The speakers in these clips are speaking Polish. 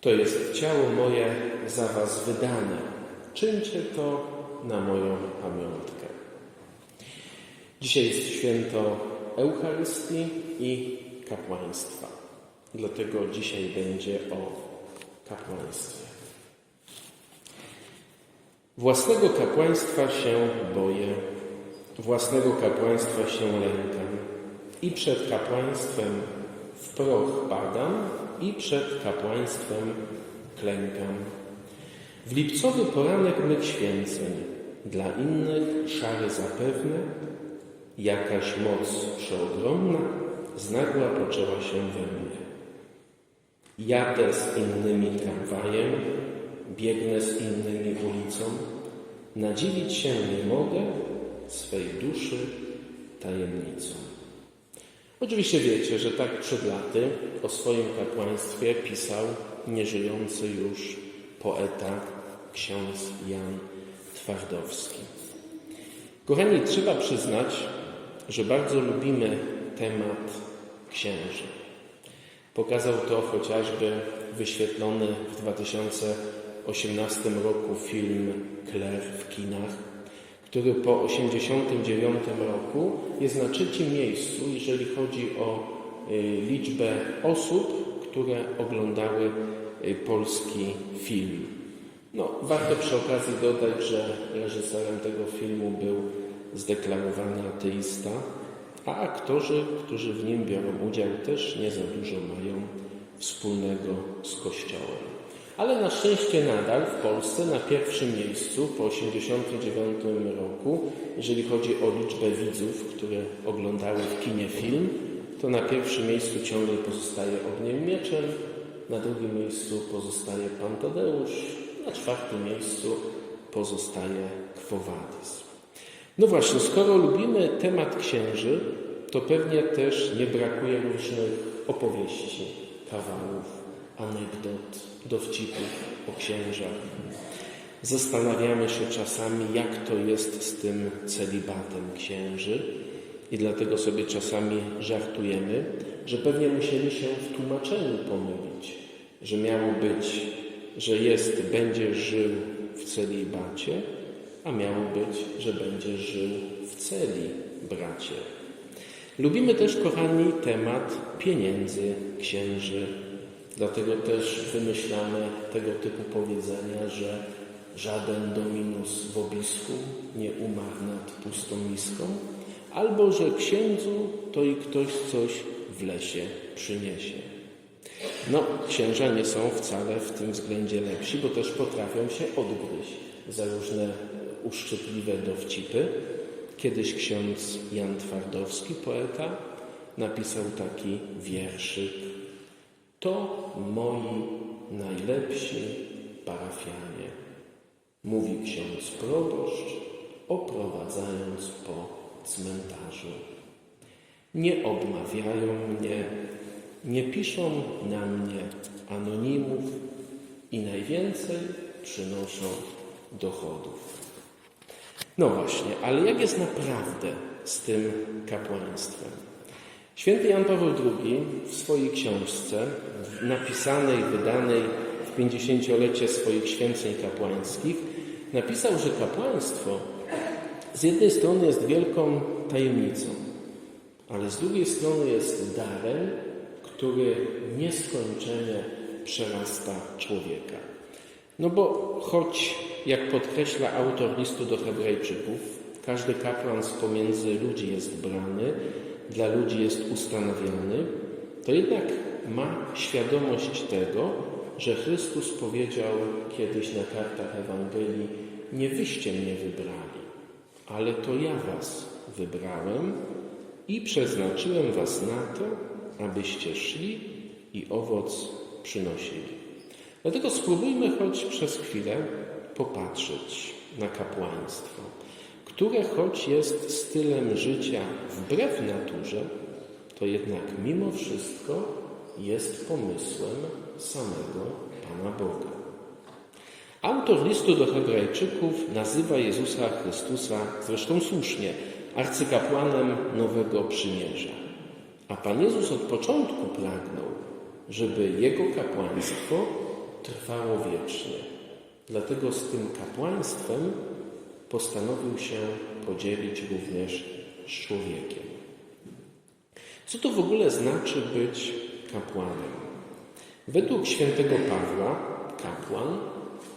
To jest ciało moje za was wydane. Czyńcie to na moją pamiątkę. Dzisiaj jest święto Eucharystii i kapłaństwa. Dlatego dzisiaj będzie o kapłaństwie. Własnego kapłaństwa się boję, własnego kapłaństwa się lękam. I przed kapłaństwem w proch padam, i przed kapłaństwem klękam. W lipcowy poranek mych święceń, dla innych szary zapewne, jakaś moc przeogromna znagła poczęła się we mnie. Jadę z innymi tramwajem, biegnę z innymi ulicą, nadziwić się nie mogę swej duszy tajemnicą. Oczywiście wiecie, że tak przed laty o swoim kapłaństwie pisał nieżyjący już poeta ksiądz Jan Twardowski. Kochani, trzeba przyznać, że bardzo lubimy temat księży. Pokazał to chociażby wyświetlony w 2018 roku film Claire w kinach, który po 1989 roku jest na trzecim miejscu, jeżeli chodzi o y, liczbę osób, które oglądały y, polski film. No, warto przy okazji dodać, że reżyserem tego filmu był zdeklarowany ateista, a aktorzy, którzy w nim biorą udział, też nie za dużo mają wspólnego z Kościołem. Ale na szczęście nadal w Polsce na pierwszym miejscu po 1989 roku, jeżeli chodzi o liczbę widzów, które oglądały w kinie film, to na pierwszym miejscu ciągle pozostaje Ogniem Mieczem, na drugim miejscu pozostaje Pan Tadeusz, na czwartym miejscu pozostaje Quo Vadis. No właśnie, skoro lubimy temat księży, to pewnie też nie brakuje różnych opowieści, kawałów, anegdot, dowcipów o księżach. Zastanawiamy się czasami, jak to jest z tym celibatem księży i dlatego sobie czasami żartujemy, że pewnie musieli się w tłumaczeniu pomylić, że miało być, że jest, będzie żył w celibacie, a miało być, że będzie żył w celi bracie. Lubimy też, kochani, temat pieniędzy księży. Dlatego też wymyślamy tego typu powiedzenia, że żaden dominus w obisku nie umarł nad pustą miską, albo że księdzu to i ktoś coś w lesie przyniesie. No, księża nie są wcale w tym względzie lepsi, bo też potrafią się odgryźć za różne uszczypliwe dowcipy. Kiedyś ksiądz Jan Twardowski, poeta, napisał taki wierszyk. To moi najlepsi parafianie, mówi ksiądz proboszcz, oprowadzając po cmentarzu. Nie obmawiają mnie, nie piszą na mnie anonimów i najwięcej przynoszą dochodów. No właśnie, ale jak jest naprawdę z tym kapłaństwem? Święty Jan Paweł II w swojej książce, napisanej, wydanej w 50-lecie swoich święceń kapłańskich, napisał, że kapłaństwo z jednej strony jest wielką tajemnicą, ale z drugiej strony jest darem, który nieskończenie przerasta człowieka. No bo choć, jak podkreśla autor listu do Hebrajczyków, każdy kapłan z pomiędzy ludzi jest brany, dla ludzi jest ustanowiony, to jednak ma świadomość tego, że Chrystus powiedział kiedyś na kartach Ewangelii: Nie wyście mnie wybrali, ale to ja was wybrałem i przeznaczyłem was na to, abyście szli i owoc przynosili. Dlatego spróbujmy choć przez chwilę popatrzeć na kapłaństwo, które choć jest stylem życia wbrew naturze, to jednak mimo wszystko jest pomysłem samego Pana Boga. Autor listu do Hebrajczyków nazywa Jezusa Chrystusa, zresztą słusznie, arcykapłanem Nowego Przymierza. A Pan Jezus od początku pragnął, żeby Jego kapłaństwo trwało wiecznie. Dlatego z tym kapłaństwem postanowił się podzielić również z człowiekiem. Co to w ogóle znaczy być kapłanem? Według świętego Pawła kapłan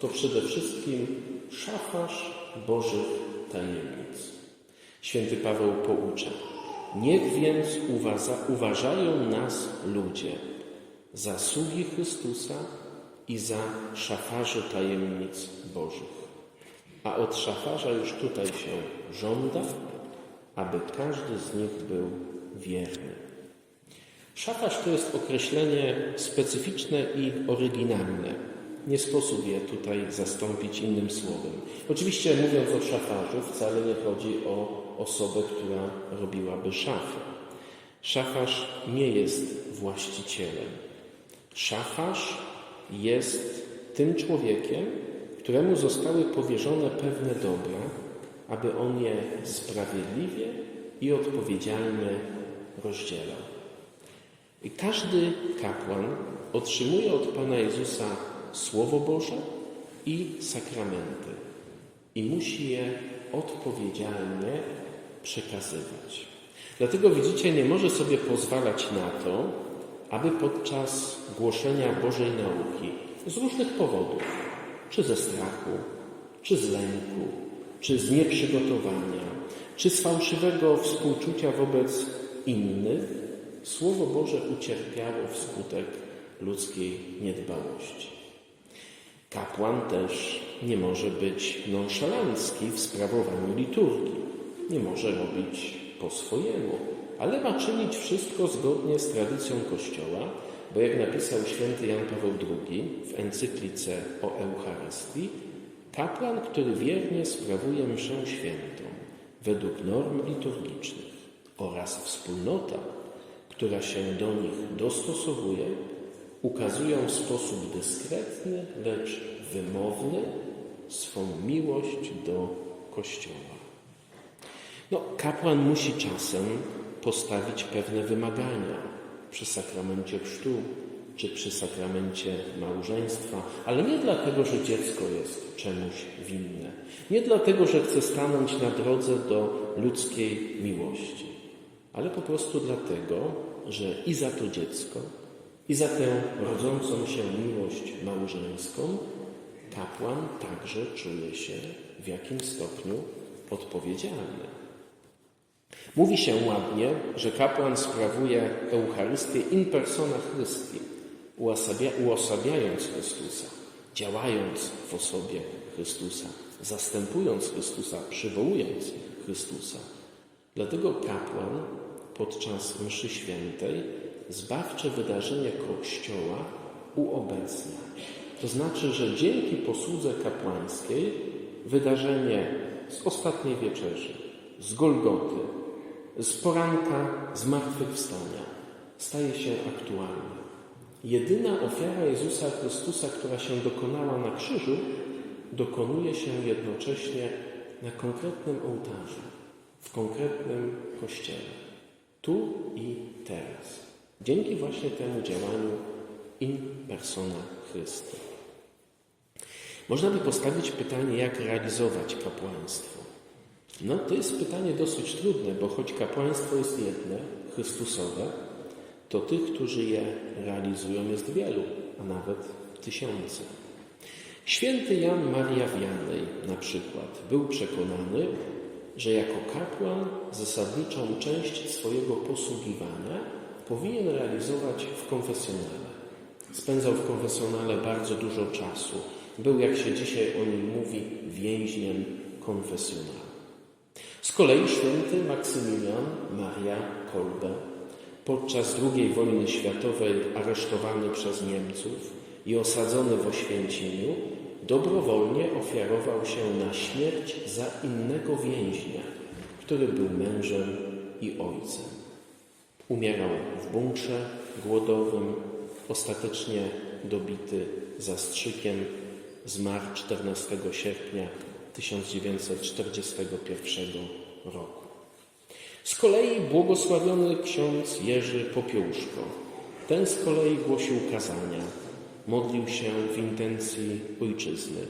to przede wszystkim szafarz Bożych tajemnic. Święty Paweł poucza: Niech więc uważa, uważają nas ludzie za sługi Chrystusa i za szafarzy tajemnic Bożych. A od szafarza już tutaj się żąda, aby każdy z nich był wierny. Szafarz to jest określenie specyficzne i oryginalne. Nie sposób je tutaj zastąpić innym słowem. Oczywiście mówiąc o szafarzu wcale nie chodzi o osobę, która robiłaby szafę. Szafarz nie jest właścicielem. Szafarz jest tym człowiekiem, któremu zostały powierzone pewne dobra, aby on je sprawiedliwie i odpowiedzialnie rozdzielał. I każdy kapłan otrzymuje od Pana Jezusa Słowo Boże i sakramenty i musi je odpowiedzialnie przekazywać. Dlatego widzicie, nie może sobie pozwalać na to, aby podczas głoszenia Bożej nauki z różnych powodów, czy ze strachu, czy z lęku, czy z nieprzygotowania, czy z fałszywego współczucia wobec innych, Słowo Boże ucierpiało wskutek ludzkiej niedbałości. Kapłan też nie może być nonszalancki w sprawowaniu liturgii. Nie może robić po swojemu, ale ma czynić wszystko zgodnie z tradycją Kościoła, bo jak napisał święty Jan Paweł II w encyklice o Eucharystii, kapłan, który wiernie sprawuje mszę świętą według norm liturgicznych oraz wspólnota, która się do nich dostosowuje, ukazują w sposób dyskretny, lecz wymowny swą miłość do Kościoła. No, kapłan musi czasem postawić pewne wymagania przy sakramencie chrztu czy przy sakramencie małżeństwa, ale nie dlatego, że dziecko jest czemuś winne, nie dlatego, że chce stanąć na drodze do ludzkiej miłości, ale po prostu dlatego, że i za to dziecko, i za tę rodzącą się miłość małżeńską kapłan także czuje się w jakimś stopniu odpowiedzialny. Mówi się ładnie, że kapłan sprawuje Eucharystię in persona uosabia, uosabiając Chrystusa, działając w osobie Chrystusa, zastępując Chrystusa, przywołując Chrystusa. Dlatego kapłan podczas mszy świętej zbawcze wydarzenie Kościoła uobecnia. To znaczy, że dzięki posłudze kapłańskiej wydarzenie z ostatniej wieczerzy, z Golgoty, z poranka zmartwychwstania staje się aktualne. Jedyna ofiara Jezusa Chrystusa, która się dokonała na krzyżu, dokonuje się jednocześnie na konkretnym ołtarzu, w konkretnym kościele, tu i teraz. Dzięki właśnie temu działaniu in persona Christi. Można by postawić pytanie, jak realizować kapłaństwo. No to jest pytanie dosyć trudne, bo choć kapłaństwo jest jedne, Chrystusowe, to tych, którzy je realizują jest wielu, a nawet tysiące. Święty Jan Maria Wianej na przykład był przekonany, że jako kapłan zasadniczą część swojego posługiwania powinien realizować w konfesjonale. Spędzał w konfesjonale bardzo dużo czasu. Był, jak się dzisiaj o nim mówi, więźniem konfesjonalnym. Z kolei święty Maksymilian Maria Kolbe podczas II wojny światowej aresztowany przez Niemców i osadzony w Oświęcimiu dobrowolnie ofiarował się na śmierć za innego więźnia, który był mężem i ojcem. Umierał w bunkrze głodowym, ostatecznie dobity zastrzykiem, zmarł 14 sierpnia 1941 roku. Z kolei błogosławiony ksiądz Jerzy Popiełuszko, ten z kolei głosił kazania, modlił się w intencji ojczyzny,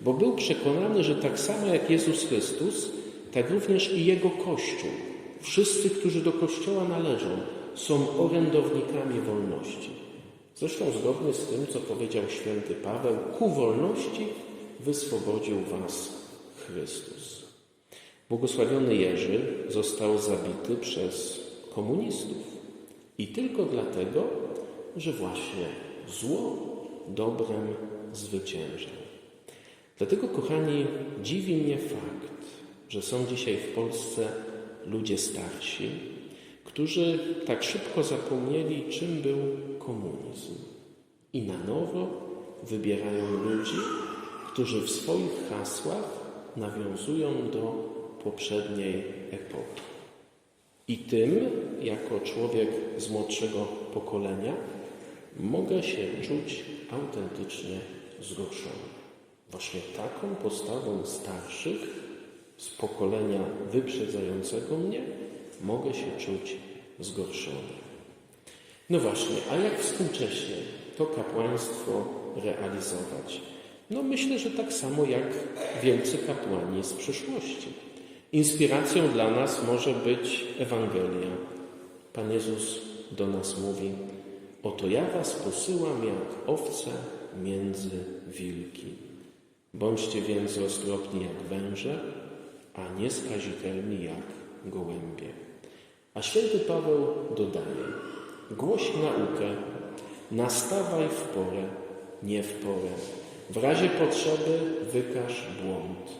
bo był przekonany, że tak samo jak Jezus Chrystus, tak również i Jego Kościół, wszyscy, którzy do Kościoła należą, są orędownikami wolności. Zresztą zgodnie z tym, co powiedział święty Paweł, ku wolności wyswobodził was Chrystus. Błogosławiony Jerzy został zabity przez komunistów i tylko dlatego, że właśnie zło dobrem zwyciężał. Dlatego, kochani, dziwi mnie fakt, że są dzisiaj w Polsce ludzie starsi, którzy tak szybko zapomnieli, czym był komunizm i na nowo wybierają ludzi, którzy w swoich hasłach nawiązują do poprzedniej epoki. I tym, jako człowiek z młodszego pokolenia, mogę się czuć autentycznie zgorszony. Właśnie taką postawą starszych z pokolenia wyprzedzającego mnie mogę się czuć zgorszony. No właśnie, a jak współcześnie to kapłaństwo realizować? No myślę, że tak samo jak wielcy kapłani z przyszłości. Inspiracją dla nas może być Ewangelia. Pan Jezus do nas mówi: Oto ja was posyłam jak owce między wilki. Bądźcie więc roztropni jak węże, a nieskazitelni jak gołębie. A święty Paweł dodaje: Głoś naukę, nastawaj w porę, nie w porę. W razie potrzeby wykaż błąd,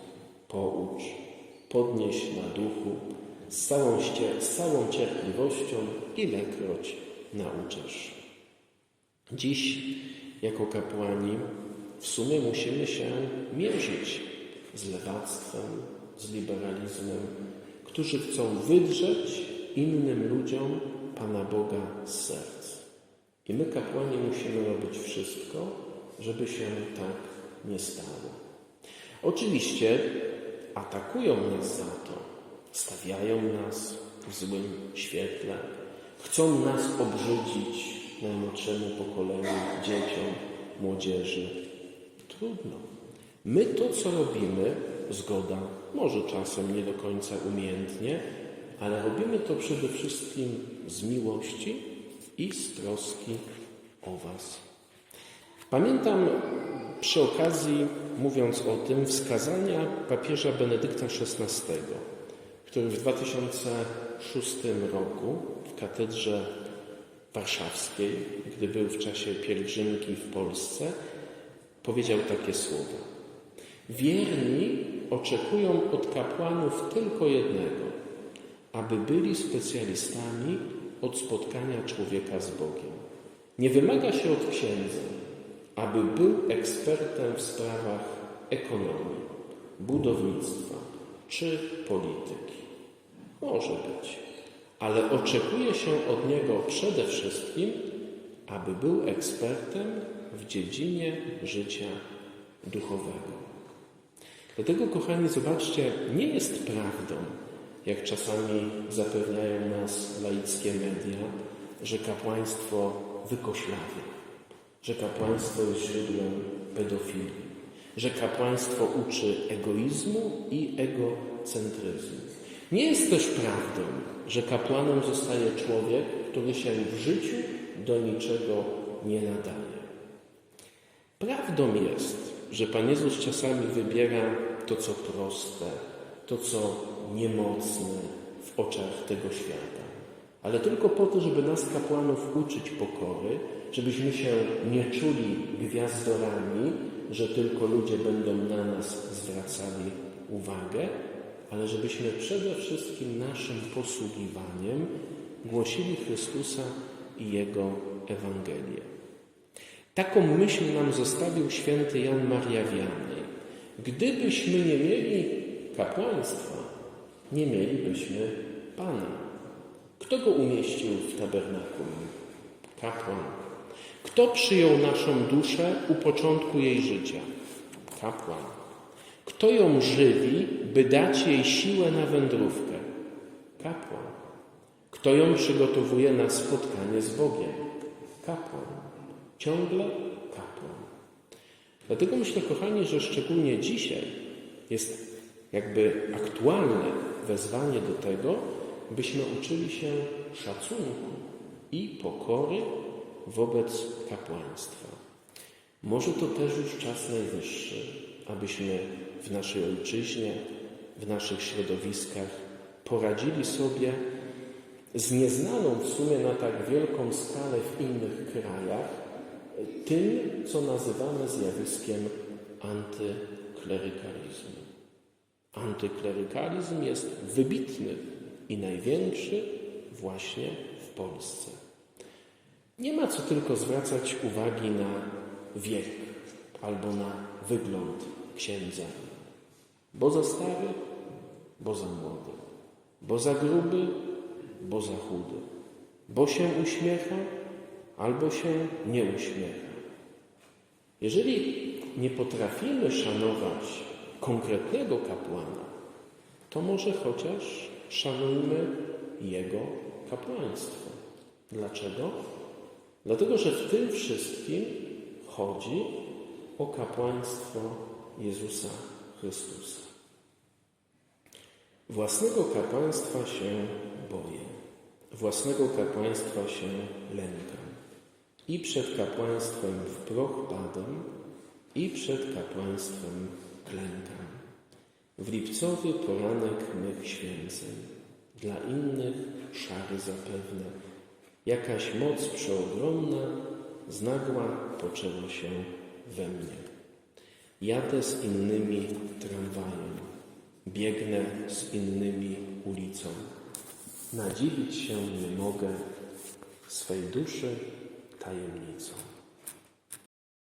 poucz, podnieś na duchu, z całą, z całą cierpliwością, ilekroć nauczasz. Dziś, jako kapłani, w sumie musimy się mierzyć z lewactwem, z liberalizmem, którzy chcą wydrzeć innym ludziom Pana Boga z serc. I my, kapłani, musimy robić wszystko, żeby się tak nie stało. Oczywiście atakują nas za to, stawiają nas w złym świetle, chcą nas obrzydzić najmłodszemu pokoleniu, dzieciom, młodzieży. Trudno. My to, co robimy, zgoda, może czasem nie do końca umiejętnie, ale robimy to przede wszystkim z miłości i z troski o Was. Pamiętam przy okazji, mówiąc o tym, wskazania papieża Benedykta XVI, który w 2006 roku w katedrze warszawskiej, gdy był w czasie pielgrzymki w Polsce, powiedział takie słowa. Wierni oczekują od kapłanów tylko jednego, aby byli specjalistami od spotkania człowieka z Bogiem. Nie wymaga się od księdza, aby był ekspertem w sprawach ekonomii, budownictwa czy polityki. Może być, ale oczekuje się od niego przede wszystkim, aby był ekspertem w dziedzinie życia duchowego. Dlatego, kochani, zobaczcie, nie jest prawdą, jak czasami zapewniają nas laickie media, że kapłaństwo wykoślawia, że kapłaństwo jest źródłem pedofilii, że kapłaństwo uczy egoizmu i egocentryzmu. Nie jest też prawdą, że kapłanem zostaje człowiek, który się w życiu do niczego nie nadaje. Prawdą jest, że Pan Jezus czasami wybiera to, co proste, to, co niemocne w oczach tego świata, ale tylko po to, żeby nas kapłanów uczyć pokory, żebyśmy się nie czuli gwiazdorami, że tylko ludzie będą na nas zwracali uwagę, ale żebyśmy przede wszystkim naszym posługiwaniem głosili Chrystusa i Jego Ewangelię. Taką myśl nam zostawił święty Jan Maria Wiany. Gdybyśmy nie mieli kapłaństwa, nie mielibyśmy Pana. Kto go umieścił w tabernakulum? Kapłan. Kto przyjął naszą duszę u początku jej życia? Kapłan. Kto ją żywi, by dać jej siłę na wędrówkę? Kapłan. Kto ją przygotowuje na spotkanie z Bogiem? Kapłan. Ciągle kapłan. Dlatego myślę, kochani, że szczególnie dzisiaj jest jakby aktualne wezwanie do tego, byśmy uczyli się szacunku i pokory wobec kapłaństwa. Może to też już czas najwyższy, abyśmy w naszej ojczyźnie, w naszych środowiskach poradzili sobie z nieznaną w sumie na tak wielką skalę w innych krajach tym, co nazywamy zjawiskiem antyklerykalizmu. Antyklerykalizm jest wybitny i największy właśnie w Polsce. Nie ma co tylko zwracać uwagi na wiek albo na wygląd księdza, bo za stary, bo za młody, bo za gruby, bo za chudy, bo się uśmiecha albo się nie uśmiecha. Jeżeli nie potrafimy szanować konkretnego kapłana, to może chociaż szanujmy jego kapłaństwo. Dlaczego? Dlatego, że w tym wszystkim chodzi o kapłaństwo Jezusa Chrystusa. Własnego kapłaństwa się boję, własnego kapłaństwa się lękam. I przed kapłaństwem w proch padam, i przed kapłaństwem klękam. W lipcowy poranek mych święceń, dla innych szary zapewne, jakaś moc przeogromna znagła poczęła się we mnie. Jadę z innymi tramwajem, biegnę z innymi ulicą. Nadziwić się nie mogę swej duszy tajemnicą.